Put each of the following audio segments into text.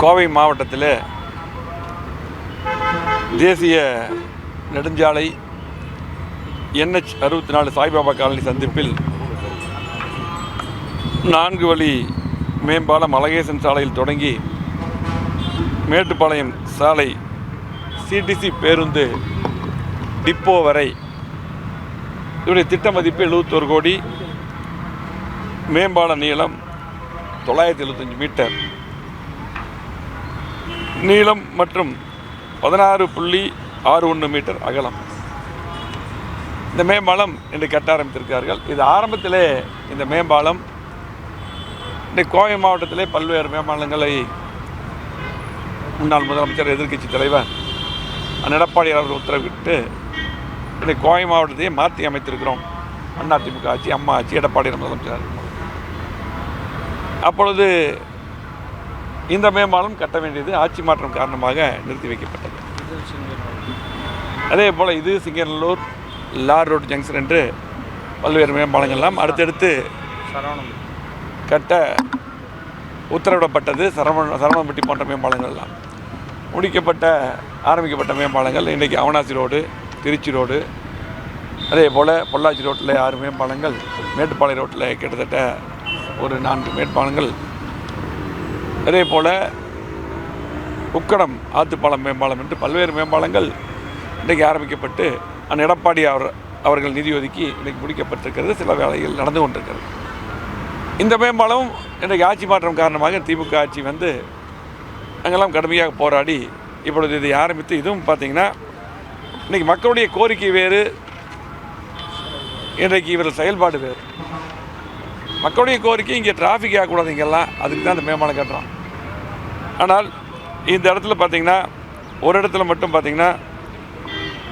கோவை மாவட்டத்தில் தேசிய நெடுஞ்சாலை என்ஹெச் அறுபத்தி நாலு சாய்பாபா காலனி சந்திப்பில் நான்கு வழி மேம்பாலம் அழகேசன் சாலையில் தொடங்கி மேட்டுப்பாளையம் சாலை சிடிசி பேருந்து டிப்போ வரை. இதனுடைய திட்ட மதிப்பு எழுபத்தோரு கோடி. மேம்பால நீளம் தொள்ளாயிரத்தி எழுபத்தஞ்சு மீட்டர். நீளம் மற்றும் பதினாறு புள்ளி ஆறு ஒன்று மீட்டர் அகலம். இந்த மேம்பாலம் இன்று கட்ட ஆரம்பித்திருக்கிறார்கள். இது ஆரம்பத்திலே இந்த மேம்பாலம் இன்றைக்கு கோவை மாவட்டத்திலே பல்வேறு மேம்பாலங்களை முன்னாள் முதலமைச்சர் எதிர்க்கட்சி தலைவர் எடப்பாடி அவர்கள் உத்தரவிட்டு இன்றைக்கு கோவை மாவட்டத்தையே மாற்றி அமைத்திருக்கிறோம். அதிமுக ஆட்சி அம்மா ஆட்சி எடப்பாடி முதலமைச்சர் அப்பொழுது இந்த மேம்பாலம் கட்ட வேண்டியது ஆட்சி மாற்றம் காரணமாக நிறுத்தி வைக்கப்பட்டது. அதே போல் இது சிங்கநல்லூர் லார் ரோடு ஜங்ஷன் என்று பல்வேறு மேம்பாலங்கள்லாம் அடுத்தடுத்து சரவணம் கட்ட உத்தரவிடப்பட்டது. சரவண சரவணம்பட்டி போன்ற மேம்பாலங்கள்லாம் முடிக்கப்பட்ட ஆரம்பிக்கப்பட்ட மேம்பாலங்கள் இன்றைக்கி அவனாசி ரோடு திருச்சி ரோடு அதே போல் பொள்ளாச்சி ரோட்டில் ஆறு மேம்பாலங்கள் மேட்டுப்பாளையம் ரோட்டில் கிட்டத்தட்ட ஒரு நான்கு மேம்பாலங்கள் அதே போல் உக்கடம் ஆத்துப்பாலம் மேம்பாலம் என்று பல்வேறு மேம்பாலங்கள் இன்றைக்கு ஆரம்பிக்கப்பட்டு அந்த எடப்பாடி அவர் அவர்கள் நிதி ஒதுக்கி இன்றைக்கு முடிக்கப்பட்டிருக்கிறது சில வேலைகள் நடந்து கொண்டிருக்கிறது. இந்த மேம்பாலம் இன்றைக்கு ஆட்சி மாற்றம் காரணமாக திமுக ஆட்சி வந்து அங்கெல்லாம் கடுமையாக போராடி இப்பொழுது இதை ஆரம்பித்து இதுவும் பார்த்தீங்கன்னா இன்றைக்கி மக்களுடைய கோரிக்கை வேறு இன்றைக்கு இவர்கள் செயல்பாடு வேறு. மக்களுடைய கோரிக்கை இங்கே டிராஃபிக் ஆகக்கூடாது இங்கெல்லாம் அதுக்கு தான் அந்த மேம்பாலம் கட்டுறோம். ஆனால் இந்த இடத்துல பார்த்தீங்கன்னா ஒரு இடத்துல மட்டும் பார்த்திங்கன்னா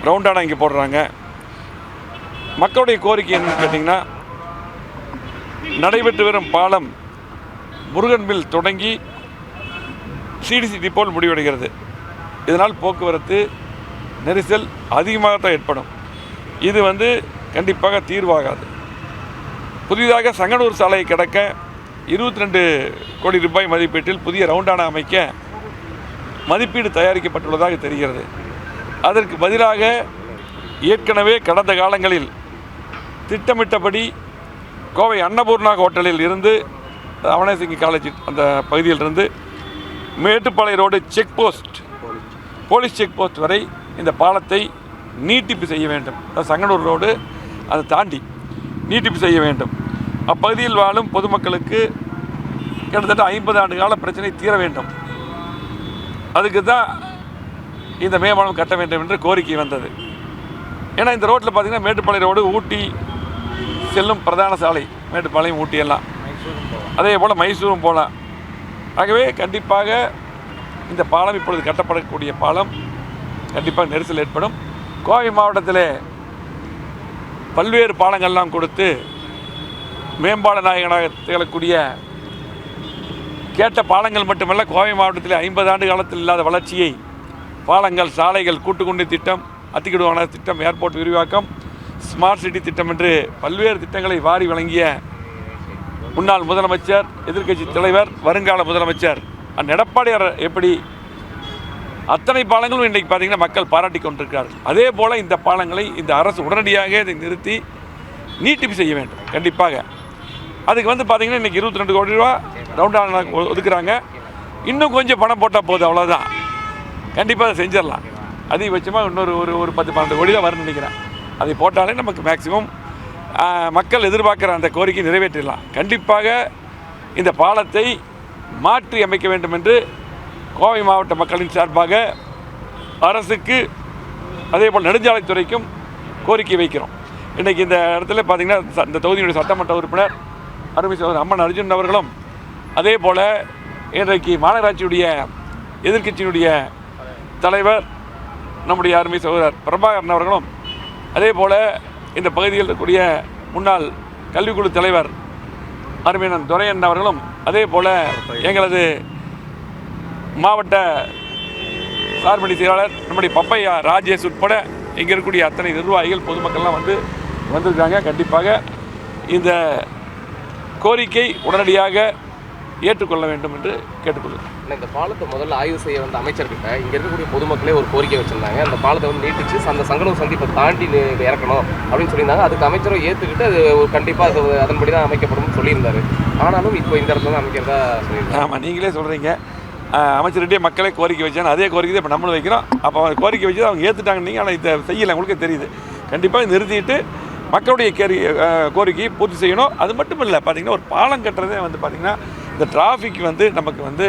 ரவுண்டானா இங்கே போடுறாங்க. மக்களுடைய கோரிக்கை என்னன்னு கேட்டிங்கன்னா நடைபெற்று வரும் பாலம் முருகன் மில் தொடங்கி சிடிசி டிப்போல் முடிவடைகிறது. இதனால் போக்குவரத்து நெரிசல் அதிகமாகத்தான் ஏற்படும். இது வந்து கண்டிப்பாக தீர்வாகாது. புதிதாக சங்கனூர் சாலையை கிடக்க இருபத்தி ரெண்டு கோடி ரூபாய் மதிப்பீட்டில் புதிய ரவுண்டானா அமைக்க மதிப்பீடு தயாரிக்கப்பட்டுள்ளதாக தெரிகிறது. அதற்கு பதிலாக ஏற்கனவே கடந்த காலங்களில் திட்டமிட்டபடி கோவை அன்னபூர்ணா ஹோட்டலில் இருந்து அவனேசிங்கி காலேஜ் அந்த பகுதியிலிருந்து Mettupalayam road check post police check post வரை இந்த பாலத்தை நீட்டிப்பு செய்ய வேண்டும். சங்கனூர் ரோடு அதை தாண்டி நீட்டிப்பு செய்ய வேண்டும். அப்பகுதியில் வாழும் பொதுமக்களுக்கு கிட்டத்தட்ட ஐம்பது ஆண்டு கால பிரச்சனை தீர வேண்டும். அதுக்கு தான் இந்த மேம்பாலம் கட்ட வேண்டும் என்று கோரிக்கை வந்தது. ஏன்னா இந்த ரோட்டில் பார்த்தீங்கன்னா மேட்டுப்பாளையம் ரோடு ஊட்டி செல்லும் பிரதான சாலை. மேட்டுப்பாளையம் ஊட்டி எல்லாம். அதே போல் மைசூரும் போகலாம் ஆகவே கண்டிப்பாக இந்த பாலம் இப்பொழுது கட்டப்படக்கூடிய பாலம் கண்டிப்பாக நெரிசல் ஏற்படும். கோவை மாவட்டத்தில் பல்வேறு பாலங்கள்லாம் கொடுத்து மேம்பால நாயகனாக திகழக்கூடிய கேட்ட பாலங்கள் மட்டுமல்ல கோவை மாவட்டத்தில் ஐம்பது ஆண்டு காலத்தில் இல்லாத வளர்ச்சியை பாலங்கள் சாலைகள் கூட்டுக்குண்டு திட்டம் அத்திக்கிடுவான திட்டம் ஏர்போர்ட் விரிவாக்கம் ஸ்மார்ட் சிட்டி திட்டம் என்று பல்வேறு திட்டங்களை வாரி வழங்கிய முன்னாள் முதலமைச்சர் எதிர்க்கட்சி தலைவர் வருங்கால முதலமைச்சர். அந் எடப்பாடியார் எப்படி அத்தனை பாலங்களும் இன்றைக்கு பார்த்திங்கன்னா மக்கள் பாராட்டி கொண்டிருக்கிறார்கள். அதே போல் இந்த பாலங்களை இந்த அரசு உடனடியாக இதை நிறுத்தி நீட்டிப்பு செய்ய வேண்டும். கண்டிப்பாக அதுக்கு வந்து பார்த்தீங்கன்னா இன்றைக்கி இருபத்தி ரெண்டு கோடி ரூபா ரவுண்டான ஒதுக்குறாங்க. இன்னும் கொஞ்சம் பணம் போட்டால் போதும் அவ்வளோதான் கண்டிப்பாக அதை செஞ்சிடலாம். அதிகபட்சமாக இன்னொரு ஒரு ஒரு பத்து பன்னெண்டு கோடி தான் வரும்னு நினைக்கிறேன். அதை போட்டாலே நமக்கு மேக்ஸிமம் மக்கள் எதிர்பார்க்குற அந்த கோரிக்கை நிறைவேற்றிடலாம். கண்டிப்பாக இந்த பாலத்தை மாற்றி அமைக்க வேண்டும் என்று கோவை மாவட்ட மக்களின் சார்பாக அரசுக்கு அதே போல் நெடுஞ்சாலைத்துறைக்கும் கோரிக்கை வைக்கிறோம். இன்றைக்கி இந்த இடத்துல பார்த்திங்கன்னா இந்த தொகுதியினுடைய சட்டமன்ற உறுப்பினர் அருமை சகோதரர் அம்மன் அர்ஜுன் அவர்களும் அதே போல் இன்றைக்கு மாநகராட்சியுடைய எதிர்க்கட்சியினுடைய தலைவர் நம்முடைய அருமை சகோதரர் பிரபாகரன் அவர்களும் அதே போல் இந்த பகுதியில் இருக்கக்கூடிய முன்னாள் கல்விக்குழு தலைவர் அருமையனன் துரையன் அவர்களும் அதே போல் எங்களது மாவட்ட சார்பணி செயலாளர் நம்முடைய பப்பையா ராஜேஷ் உட்பட இங்கே இருக்கக்கூடிய அத்தனை நிர்வாகிகள் பொதுமக்கள்லாம் வந்து வந்திருக்காங்க. கண்டிப்பாக இந்த கோரிக்கை உடனடியாக ஏற்றுக்கொள்ள வேண்டும் என்று கேட்டுக்கொள்கிறேன். இந்த பாலத்தை முதல்ல ஆய்வு செய்ய வந்த அமைச்சர்கிட்ட இங்க இருக்கக்கூடிய பொதுமக்களே ஒரு கோரிக்கை வச்சிருந்தாங்க. அந்த பாலத்தை வந்து நீட்டிச்சு அந்த சங்கடம் சந்திப்பை தாண்டி இறக்கணும் அப்படின்னு சொல்லியிருந்தாங்க. அதுக்கு அமைச்சரும் ஏத்துக்கிட்டு அது ஒரு கண்டிப்பா அது அதன்படி தான் அமைக்கப்படும் சொல்லியிருந்தாரு. ஆனாலும் இப்போ இந்த இடத்துல தான் அமைக்கிறதா சொல்லியிருந்தாங்க. ஆமாம் நீங்களே சொல்கிறீங்க அமைச்சர்கிட்டே மக்களே கோரிக்கை வச்சாங்க. அதே கோரிக்கை இப்போ நம்மளும் வைக்கிறோம். அப்போ கோரிக்கை வச்சு அவங்க ஏற்றுட்டாங்க நீங்கள் ஆனால் இதை செய்யலை. உங்களுக்கே தெரியுது. கண்டிப்பாக நிறுத்திட்டு மக்களுடைய கேரி கோரிக்கையை பூர்த்தி செய்யணும். அது மட்டும் இல்லை பார்த்தீங்கன்னா ஒரு பாலம் கட்டுறதே வந்து பார்த்திங்கன்னா இந்த டிராஃபிக் வந்து நமக்கு வந்து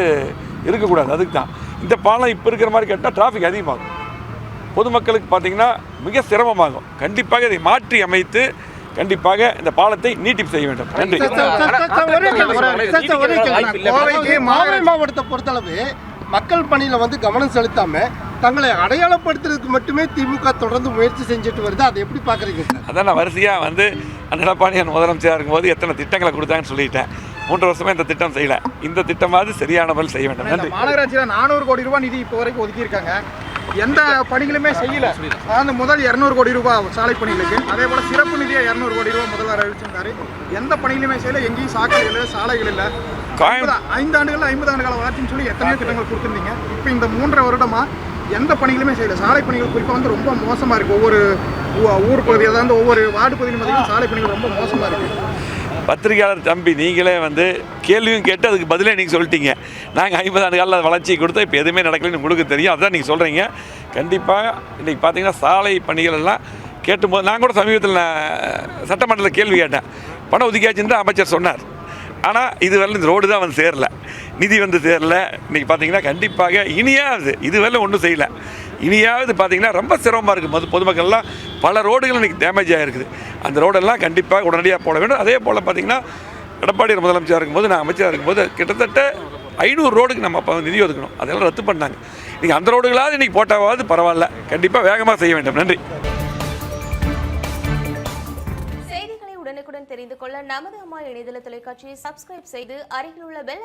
இருக்கக்கூடாது. அதுக்கு தான் இந்த பாலம் இப்போ இருக்கிற மாதிரி கேட்டால் டிராஃபிக் அதிகமாகும். பொதுமக்களுக்கு பார்த்தீங்கன்னா மிக சிரமமாகும். கண்டிப்பாக இதை மாற்றி அமைத்து கண்டிப்பாக இந்த பாலத்தை நீட்டிப்பு செய்ய வேண்டும். நன்றி. மாவட்டத்தை பொறுத்தளவு மக்கள் பணியில வந்து கவனம் செலுத்தாம தங்களை அடையாளப்படுத்துறதுக்கு மட்டுமே திமுக தொடர்ந்து முயற்சி செஞ்சுட்டு வருது. அதை எப்படி பாக்குறீங்க சார் அதான் நான் வரிசையாக வந்து அந்த எடப்பாடியான் முதலமைச்சராக இருக்கும்போது எத்தனை திட்டங்களை கொடுத்தாங்கன்னு சொல்லிட்டேன். மூன்று வருஷமா இந்த திட்டம் செய்யல. இந்த திட்டமாவது சரியான முறையில் செய்ய வேண்டும். நன்றி. மாநகராட்சியில் நானூறு கோடி ரூபாய் நிதி இப்போ வரைக்கும் ஒதுக்கியிருக்காங்க எந்த பணிகளுமே செய்யல. அதாவது முதல் இரநூறு கோடி ரூபாய் சாலை பணிகளுக்கு. அதே போல சிறப்பு நிதியை இரநூறு கோடி ரூபாய் முதல்வர் அறிவிச்சிருந்தாரு. எந்த பணிகளுமே செய்யல. எங்கேயும் சாக்கடைகள் இல்லை சாலைகள் இல்லை. ஐந்து ஆண்டுகள் ஐம்பது ஆண்டு கால வளர்ச்சின்னு சொல்லி எத்தனையோ திட்டங்கள் கொடுத்துருந்தீங்க. இப்போ இந்த மூன்றரை வருடமா எந்த பணிகளுமே செய்யல. சாலை பணிகள் குறிப்பாக வந்து ரொம்ப மோசமாக இருக்குது ஒவ்வொரு ஊர் பகுதியில் தான் ஒவ்வொரு வார்டு பகுதியிலும் பார்த்தீங்கன்னா சாலை பணிகள் ரொம்ப மோசமாக இருக்குது பத்திரிகையாளர் தம்பி நீங்களே வந்து கேள்வியும் கேட்டு அதுக்கு பதிலே நீங்கள் சொல்லிட்டீங்க. நாங்கள் ஐம்பது ஆண்டு காலில் வளர்ச்சி கொடுத்தா இப்போ எதுவுமே நடக்கலைன்னு உங்களுக்கு தெரியும். அதான் நீங்கள் சொல்கிறீங்க கண்டிப்பாக இன்றைக்கி பார்த்தீங்கன்னா சாலை பணிகள் எல்லாம் கேட்டும்போது நான் கூட சமீபத்தில் நான் சட்டமன்றத்தில் கேள்வி கேட்டேன். பணம் ஒதுக்கியாச்சுன்னு தான் அமைச்சர் சொன்னார். ஆனால் இதுவரை இந்த ரோடு தான் வந்து சேரலை. நிதி வந்து சேரல. இன்றைக்கி பார்த்தீங்கன்னா கண்டிப்பாக இனியாவது இதுவரை ஒன்றும் செய்யலை. இனியாவது பார்த்தீங்கன்னா ரொம்ப சிரமமாக இருக்குது மது பொதுமக்கள்லாம் பல ரோடுகள் இன்றைக்கி டேமேஜ் ஆகிருக்குது அந்த ரோடெல்லாம் கண்டிப்பாக உடனடியாக போட வேண்டும். அதே போல் பார்த்தீங்கன்னா எடப்பாடி முதலமைச்சராக இருக்கும்போது நான் அமைச்சராக இருக்கும்போது கிட்டத்தட்ட ஐநூறு ரோடுக்கு நம்ம அப்போ நிதி ஒதுக்கணும். அதெல்லாம் ரத்து பண்ணாங்க. நீங்கள் அந்த ரோடுகளாவது இன்றைக்கி போட்டாவது பரவாயில்ல. கண்டிப்பாக வேகமாக செய்ய வேண்டும். நன்றி. செய்திகளை உடனுக்குடன் தெரிந்து கொள்ள நமது அம்மா இணையதள தொலைக்காட்சியை சப்ஸ்கிரைப் செய்து அருகில் உள்ள பெல்